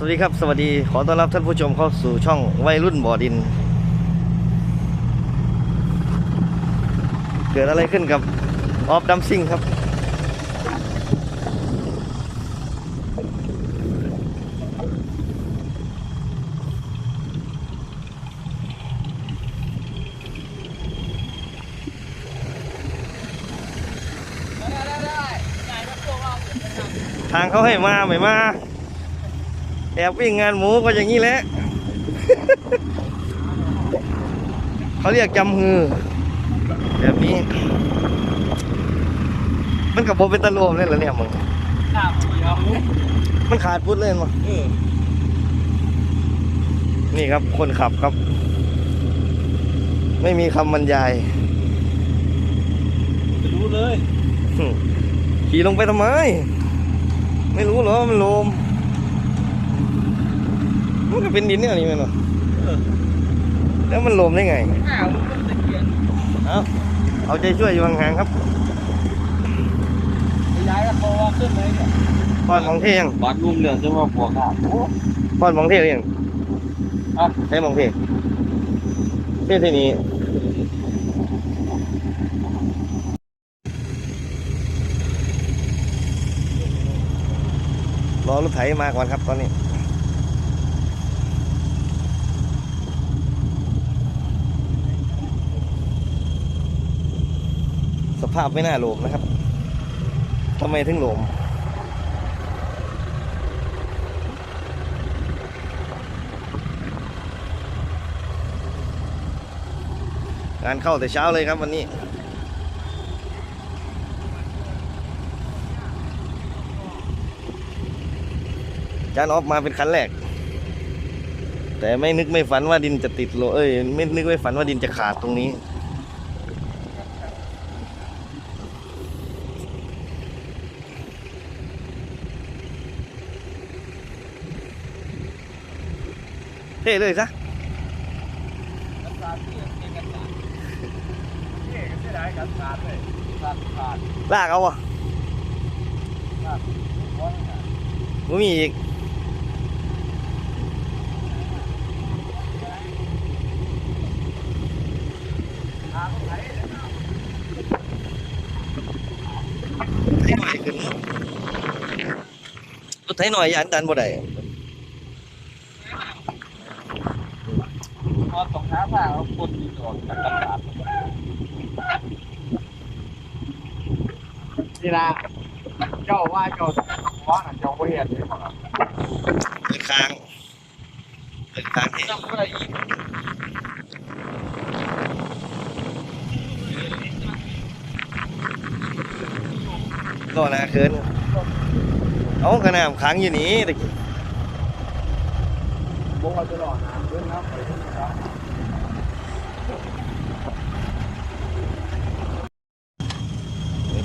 สวัสดีครับ สวัสดีขอต้อนรับท่านผู้ชมเข้าสู่ช่องวัยรุ่นบ่อดิน เกิดอะไรขึ้นกับออฟดัมซิงครับ ทางเขาให้มา ไม่มา แอบวิ่งงานหมูก็อย่างนี้แหละ เขาเรียกจำฮือ แบบนี้ มันกับโบเป็นตะโลมเลยเหรอเนี่ยมึงครับเดี๋ยวมันขาดพุดเลยมั้งเออนี่ครับคนขับครับ ไม่มีคำบรรยายจะรู้เลยหึขี่ลงไปทำไม ไม่รู้เหรอว่ามันโลม มันก็เป็นดินเนี่ยนี่มันเหรอเออแล้วมันโลมได้ไง อ้าวมันเป็นตะเกียงเอาเอาใจช่วยอยู่ห่างๆครับย้ายก็โทรว่าขึ้นเลยเนี่ยพอดมองเทยังบอดรุ่มเรืองจะว่าผัวขาดโอ้พอดมองเทยังอะให้มองเทเทที่นี้รอรถไถมาก่อนครับตอนนี้ ภาพไม่น่าโหลมนะครับทำไมถึงโหลมงานเข้าแต่เช้าเลยครับวันนี้จานออฟมาเป็นคันแรก แต่ไม่นึกไม่ฝันว่าดินจะติดโลเอ้ยไม่นึกไม่ฝันว่าดินจะขาดตรงนี้ เท่เลยซะกันขาดที่เป็นกันขาดนี่ก็จะได้กันขาดเลยขาดขาดลากเอาอะขาดเพราะเนี่ยไม่มีอีกขาดไหนไถหน่อยขึ้นรถไถหน่อยยันดันบ่ได้ พอสองขาผ่า เอาคนมีตัวกันขาดนี่นะเจ้าว่าเจ้าหัวน่ะเจ้าไม่เห็นเลยเปิดค้างเปิดค้างที่จำอะไรอีกก็นะเคินเอากระนำค้างอยู่นี่ตะกี้บอกว่าจะหล่อนะเรื่องน้ำไปที่ครับ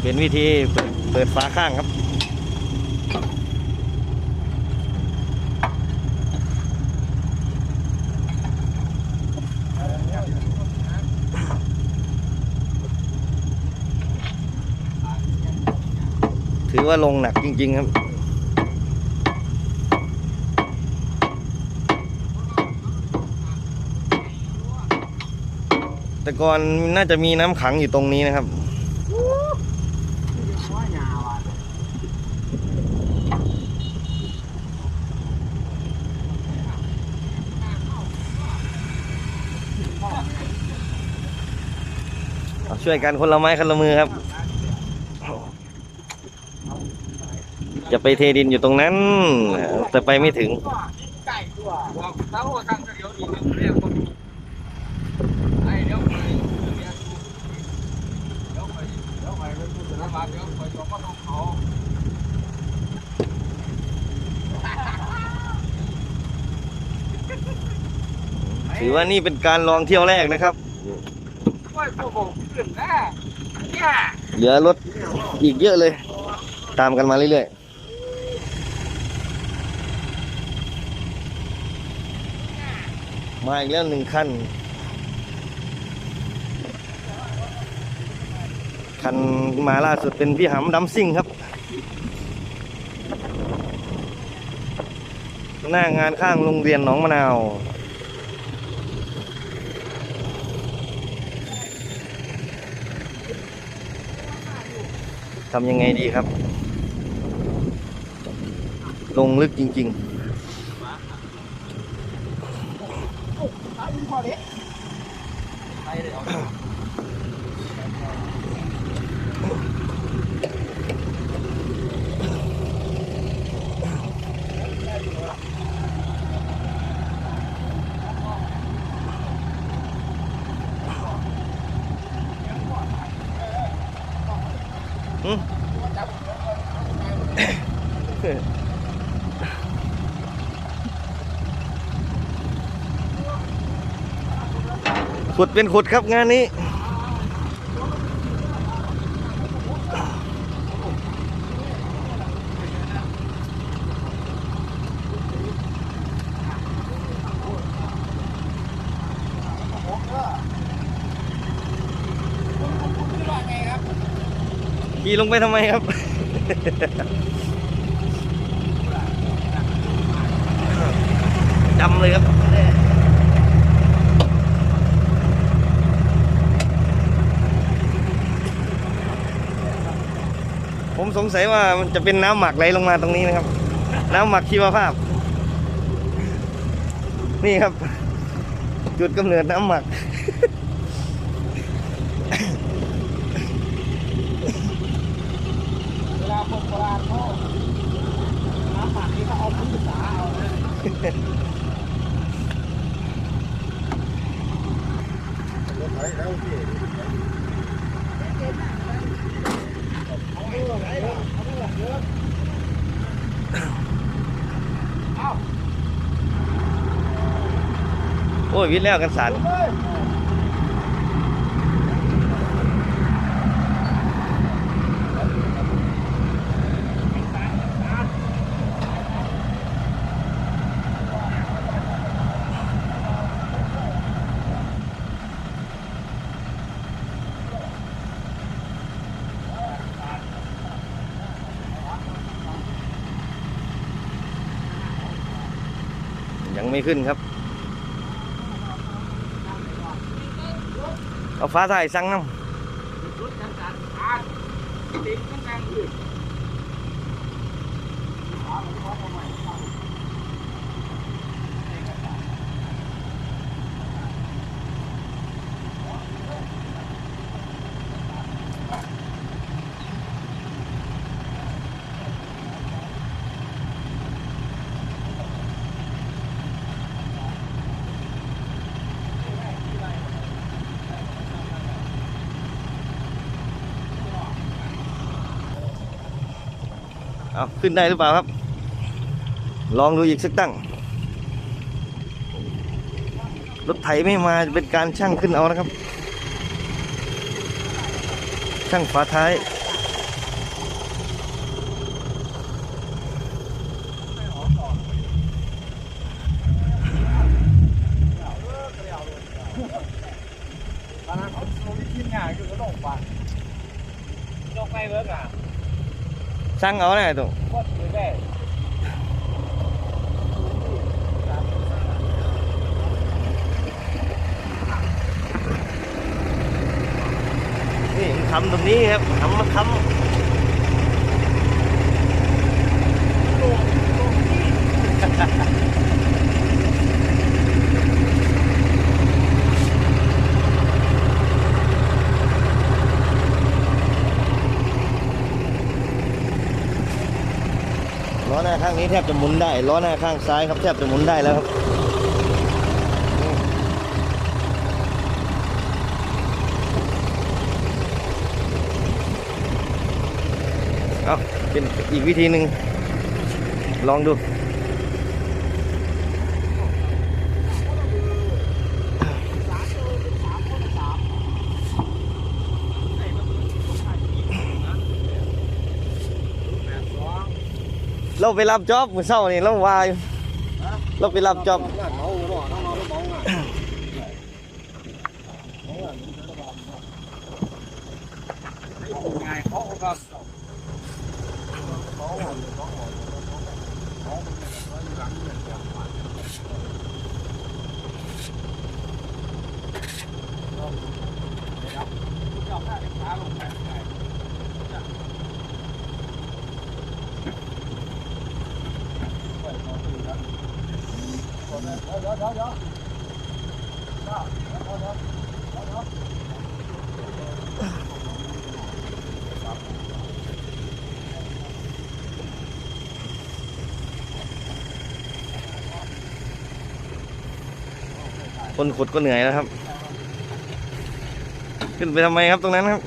เป็นวิธีเปิดฝาข้างครับ ถือว่าลงหนักจริง ๆ ครับแต่ก่อนน่าจะมีน้ำขังอยู่ตรงนี้นะครับ ว่ายาวอะ เอา ช่วยกันคนละไม้คนละมือครับ จะไปเทดินอยู่ตรงนั้น แต่ไปไม่ถึงถือว่านี่เป็นการลองเที่ยวแรกนะครับ เยเหลือรถอีกเยอะเลย ตามกันมาเรื่อยๆ มาอีกแล้วหนึ่งคัน คันมาล่าสุดเป็นพี่หำดัมซิ่งครับ หน้างานข้างโรงเรียนหนองมะนาว ทำยังไงดีครับ ลงลึกจริงๆอืม ขุดเป็นขุดครับงานนี้ ขี่ลงไปทำไมครับจำเลยครับผมสงสัยว่ามันจะเป็นน้ำหมักไหลลงมาตรงนี้นะครับ น้ำหมักชีวภาพ นี่ครับ จุดกำเนิดน้ำหมัก เวลาคนโบ ราณเขาน้ำหมักนี่เขาเอาพื้นศึกษาเอานะโอ้ยวิทย์แล้วกันสันยังไม่ขึ้นครับเอาฟ้าถ่ายสั่งน้รถจักรยา นผ่านติดกันกลางคืนำ เอาขึ้นได้หรือเปล่าครับ ลองดูอีกสักตั้ง รถไถไม่มาจะเป็นการช่างขึ้นเอานะครับ ช่างฝาท้ายตอนนั้นเขาโซลิทีมงานอยู่ก็ลงไปลงไปเวิร์กอะ ช่างเอาแน่ตัวโคตรเลยแม่นี่ทำตรงนี้ครับทำมาทำล้อหน้างนี้แทบจะหมุนได้ ล้อหน้าข้างซ้ายครับแทบจะหมุนได้แล้วครับเอาเป็นอีกวิธีหนึ่งลองดู เราไปรับจ็อบมือเศร้านี่เราว่าอยู่เราไปรับจ็อบเราไปรับจ็อบได้ขาลงไป คนขุดก็เหนื่อยแล้วครับ ขึ้นไปทำไมครับตรงนั้นครับ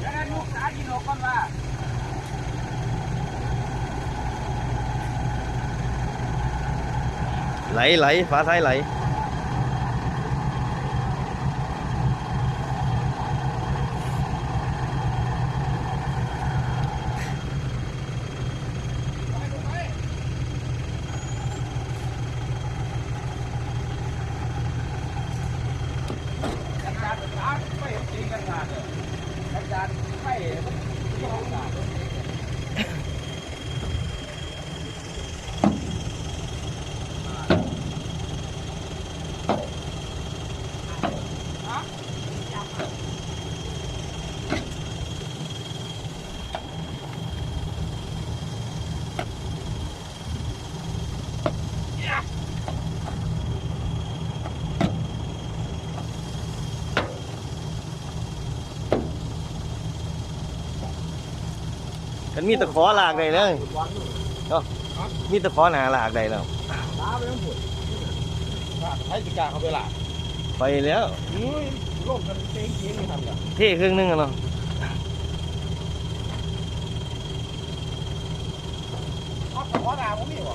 แล้วนั่นลูกสาวกินออกก่อนว่า ไหลไหลฟ้าท้ายไหล กันดานร้านไม่จริงกันดานเลยกันดานไม่ที่ห้องดาน มันมีตะขอหลากได้เลยเนาะมีตะขอหนาหลากได้แล้วร้าไม่ต้งผุดให้จิกาเขาไปละไปแล้วอุ้ยโลกมันเจ๊งเจ๊งไม่ทำกันเท่ครึ่งนึงอะเนาะเขาขอดาผมนี่หรอ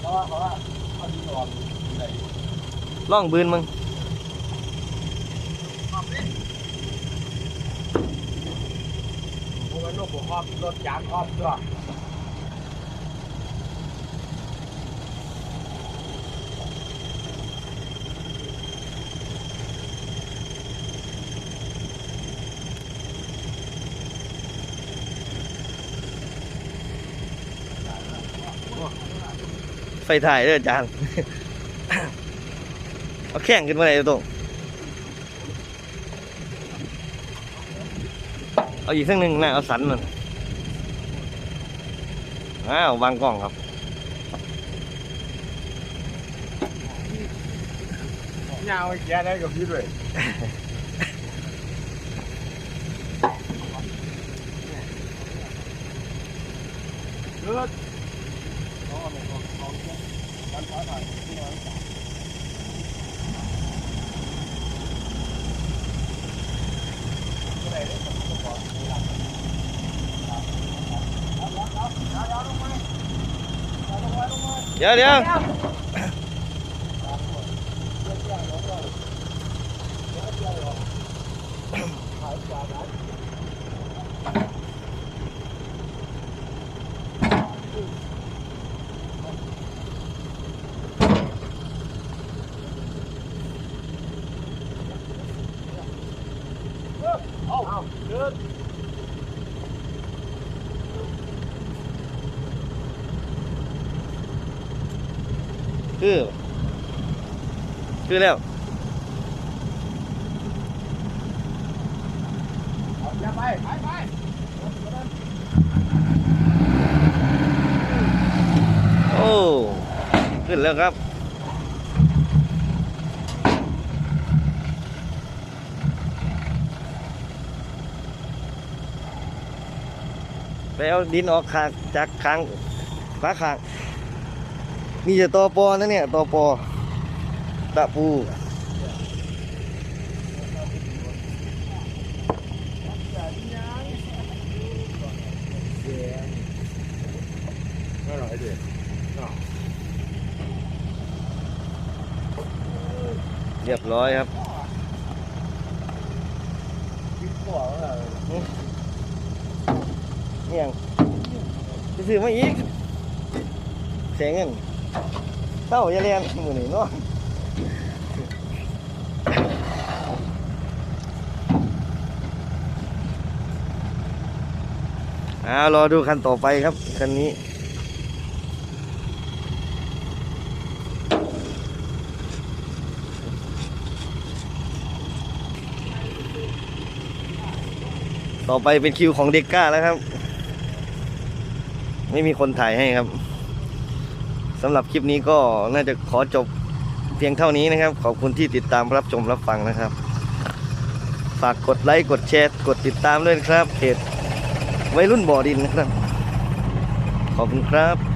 เพราะว่าเพราะว่าเขาดีนอนล่องบืนมึง พวก มันลูกผมครอบรถยางครอบด้วยไฟถ่ายเด้ออาจารย์ เอาแข่งขึ้นมาเลยตรง เอาอีกสักหนึ่งนะเอาสันมันอ้าววางกล้องครับยาวแย่ได้กับพี่ด้วยเลือ ดเคือ คือแล้วอย่าไปไปไปโอ้ขึ้นแล้วครับไปเอาดินออกคางจากคางฟ้าคาง มีแต่ตอปอนะเนี่ยตอปอตะปูไม่หรอไอเด็กเรียบร้อยครับเนี่ยงไปซื้อมาอีกเสียเงิน เต้าอย่าเรียนมือนี่เนาะอ่ารอดูคันต่อไปครับ คันนี้ต่อไปเป็นคิวของเด็กก้าแล้วครับ ไม่มีคนถ่ายให้ครับ สำหรับคลิปนี้ก็น่าจะขอจบเพียงเท่านี้นะครับ ขอบคุณที่ติดตามรับชมรับฟังนะครับ ฝากกดไลค์กดแชร์กดติดตามด้วยนะครับเพจวัยรุ่นบ่อดินนะครับ ขอบคุณครับ